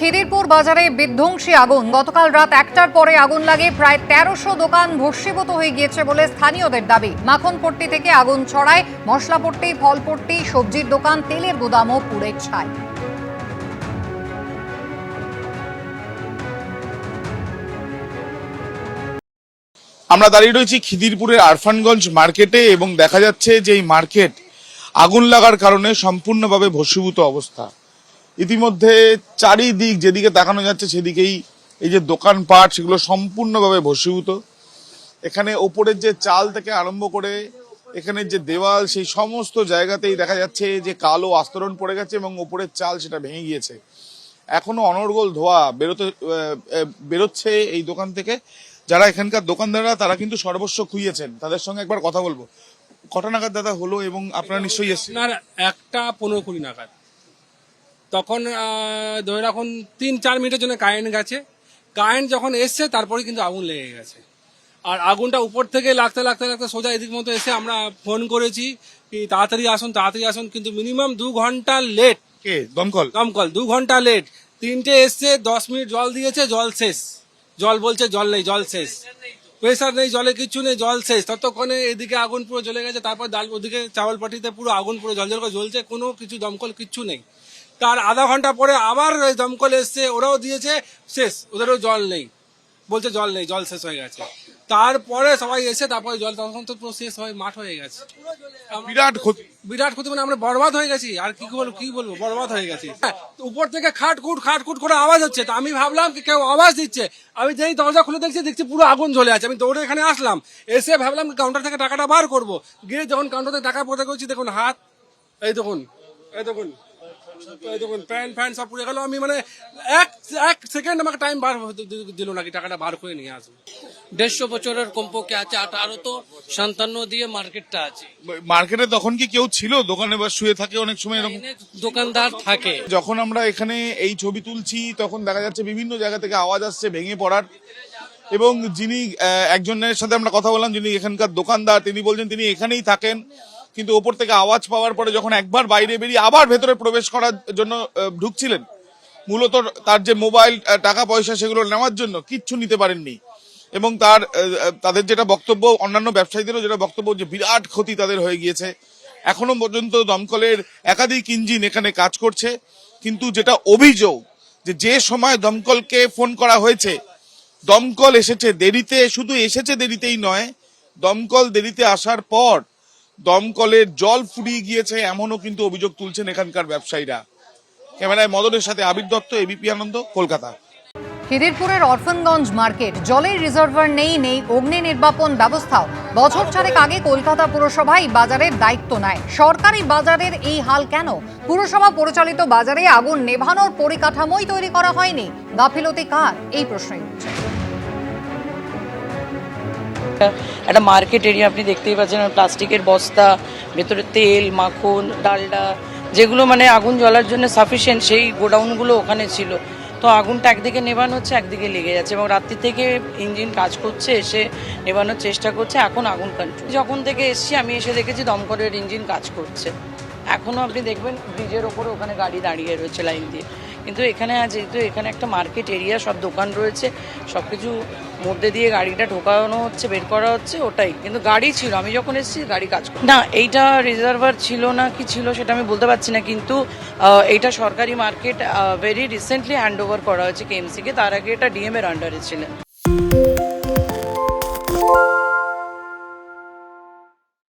খিদিরপুর বাজারে বিধ্বংসী আগুন। গতকাল রাত একটার পরে আগুন লাগে। প্রায় তেরোশো দোকান ভস্মীভূত হয়ে গিয়েছে বলে স্থানীয়দের দাবি। মাখনপট্টি থেকে আগুন ছড়ায়। মশলাপট্টি, ফলপট্টি, সবজির দোকান, তেলের গুদামও পুড়ে ছাই। আমরা দাঁড়িয়ে রয়েছি খিদিরপুরের আরফানগঞ্জ মার্কেটে এবং দেখা যাচ্ছে যে এই মার্কেট আগুন লাগার কারণে সম্পূর্ণভাবে ভস্মীভূত অবস্থা। ইতিমধ্যে চারিদিক যেদিকে তাকানো যাচ্ছে সেদিকেই এই যে দোকানপাট সেগুলো সম্পূর্ণভাবে ভস্মীভূত। এখানে ওপরের যে চাল থেকে আরম্ভ করে এখানে যে দেওয়াল সেই সমস্ত জায়গাতেই দেখা যাচ্ছে যে কালো আস্তরণ পড়ে গেছে এবং ওপরের চাল সেটা ভেঙে গিয়েছে। এখনও অনর্গল ধোয়া বেরোতে বেরোচ্ছে এই দোকান থেকে। যারা এখানকার দোকানদাররা তারা কিন্তু সর্বস্ব খুইয়েছেন। তাদের সঙ্গে একবার কথা বলব। কটা নাগাদ দাদা হলো এবং আপনারা নিশ্চয়ই আপনার একটা পনেরো কুড়ি নাগাদ। তখন ধরে রাখুন তিন চার মিনিটের জন্য কারেন্ট গেছে। কারেন্ট যখন এসছে তারপরে কিন্তু আগুন লেগে গেছে। আর আগুনটা উপর থেকে লাগতে লাগতে লাগতে সোজা এদিক মতো এসে আমরা ফোন করেছি কি তাড়াতাড়ি আসুন তাড়াতাড়ি আসুন কিন্তু মিনিমাম দু ঘণ্টা লেট। কে? দমকল? দমকল দু ঘণ্টা লেট। তিনটে এসছে দশ মিনিট জল দিয়েছে জল শেষ। জল বলছে জল নেই জল শেষ। প্রেশার নেই জলে কিচ্ছু নেই জল শেষ। ততক্ষণে এদিকে আগুন পুরো জ্বলে গেছে তারপর ডাল ওদিকে চাवल পাটিতে পুরো আগুন পুরো জল জল করে জ্বলছে কোনো কিছু দমকল কিচ্ছু নেই। তার আধা ঘণ্টা পরে আবার দমকল এসছে ওরাও দিয়েছে শেষ ওদেরও জল নেই। বলছে জল নেই জল শেষ হয়ে গেছে। তারপরে সবাই এসে তারপরে জল তখন তো পুরো শেষ হয়ে মাঠ হয়ে গেছে। বিরাট ক্ষতি। বিরাট ক্ষতি মানে আমরা বরবাদ হয়ে গেছি। আর কি বলব কি বলব? বরবাদ হয়ে গেছি। হ্যাঁ, উপর থেকে খাটকুট খাটকুট করে আওয়াজ হচ্ছে। তো আমি ভাবলাম কেউ আওয়াজ দিচ্ছে? আমি যেই দরজা খুলে দেখছি দেখছি পুরো আগুন জ্বলে আছে। আমি দৌড়ে এখানে আসলাম। এসে ভাবলাম কাউন্টার থেকে টাকাটা বার করব। গিয়ে যখন কাউন্টার থেকে টাকা পড়তে করছি দেখুন হাত এই দেখুন এই দেখুন। এই দেখুন প্যান্ট ফ্যান সব পুড়ে গেল। আমি মানে এক এক সেকেন্ড আমাকে টাইম বার দিল নাকি টাকাটা বার করে নিয়ে আসব। দেড়শো বছরের কমপক্ষে আছে আঠারো তো সান্তান্ন দিয়ে মার্কেটটা আছে। মার্কেটে তখন কি কেউ ছিল? দোকানে বা শুয়ে থাকে অনেক সময় এরকম? দোকানদার থাকে। যখন আমরা এখানে এই ছবি তুলছি তখন দেখা যাচ্ছে বিভিন্ন জায়গা থেকে আওয়াজ আসছে ভেঙে পড়ার। এবং যিনি একজনের সাথে আমরা কথা বললাম যিনি এখানকার দোকানদার তিনি বলছেন তিনি এখানেই থাকেন। কিন্তু ওপর থেকে আওয়াজ পাওয়ার পরে যখন একবার বাইরে বেরিয়ে আবার ভেতরে প্রবেশ করার জন্য ঢুকছিলেন, মূলত তার যে মোবাইল টাকা পয়সা সেগুলো নেওয়ার জন্য কিচ্ছু নিতে পারেননি। এবং তার তাদের যেটা বক্তব্য, অন্যান্য ব্যবসায়ীদেরও যেটা বক্তব্য যে বিরাট ক্ষতি তাদের হয়ে গিয়েছে। এখনও পর্যন্ত দমকলের একাধিক ইঞ্জিন এখানে কাজ করছে। কিন্তু যেটা অভিযোগ যে যে সময় দমকলকে ফোন করা হয়েছে, দমকল এসেছে দেরিতে, শুধু এসেছে দেরিতেই নয়, দমকল দেরিতে আসার পর দমকলের জল ফুরিয়ে গিয়েছে, এমনও কিন্তু অভিযোগ তুলছেন এখানকার ব্যবসায়ীরা। ক্যামেরায় মদনের সাথে আবির দত্ত এবিপি আনন্দ, কলকাতা। খিদিরপুরের অরফানগঞ্জ মার্কেট, জলের রিজার্ভার নেই নেই অগ্নি নির্বাপন ব্যবস্থাও। বছর চারেক আগে কলকাতা পুরসভা এই বাজারের দায়িত্ব নেয়। সরকারি বাজারের এই হাল কেন? পুরসভা পরিচালিত বাজারে আগুন নেভানোর পরিকাঠামোই তৈরি করা হয়নি। গাফিলতি কার? এই প্রশ্নই উঠছে। একটা- একটা মার্কেট এরিয়া আপনি দেখতেই পাচ্ছেন প্লাস্টিকের বস্তা, ভেতরে তেল, মাখন, ডালডা, যেগুলো মানে আগুন জ্বলার জন্য সাফিসিয়েন্ট সেই গোডাউনগুলো ওখানে ছিল। তো আগুনটা একদিকে নেভানো হচ্ছে, একদিকে লেগে যাচ্ছে এবং রাত্রি থেকে ইঞ্জিন কাজ করছে, এসে নেভানোর চেষ্টা করছে, এখন আগুন কন্ট্রোল যখন থেকে এসছি, আমি এসে দেখেছি দমকলের ইঞ্জিন কাজ করছে। এখনও আপনি দেখবেন ব্রিজের ওপরে ওখানে গাড়ি দাঁড়িয়ে রয়েছে লাইন দিয়ে। কিন্তু এখানে যেহেতু এখানে একটা মার্কেট এরিয়া সব দোকান রয়েছে সব কিছু মধ্যে দিয়ে গাড়িটা ঢোকানো হচ্ছে, বের করা হচ্ছে, ওটাই। কিন্তু গাড়ি ছিল, আমি যখন এসেছি, গাড়ি কাজ না, এইটা রিজার্ভার ছিল না, কি ছিল সেটা আমি বলতে পারছি না, কিন্তু এইটা সরকারি market very recently hand over করা হয়েছে কেএমসিকে তার আগে এটা ডিএম এর আন্ডারে ছিলেন।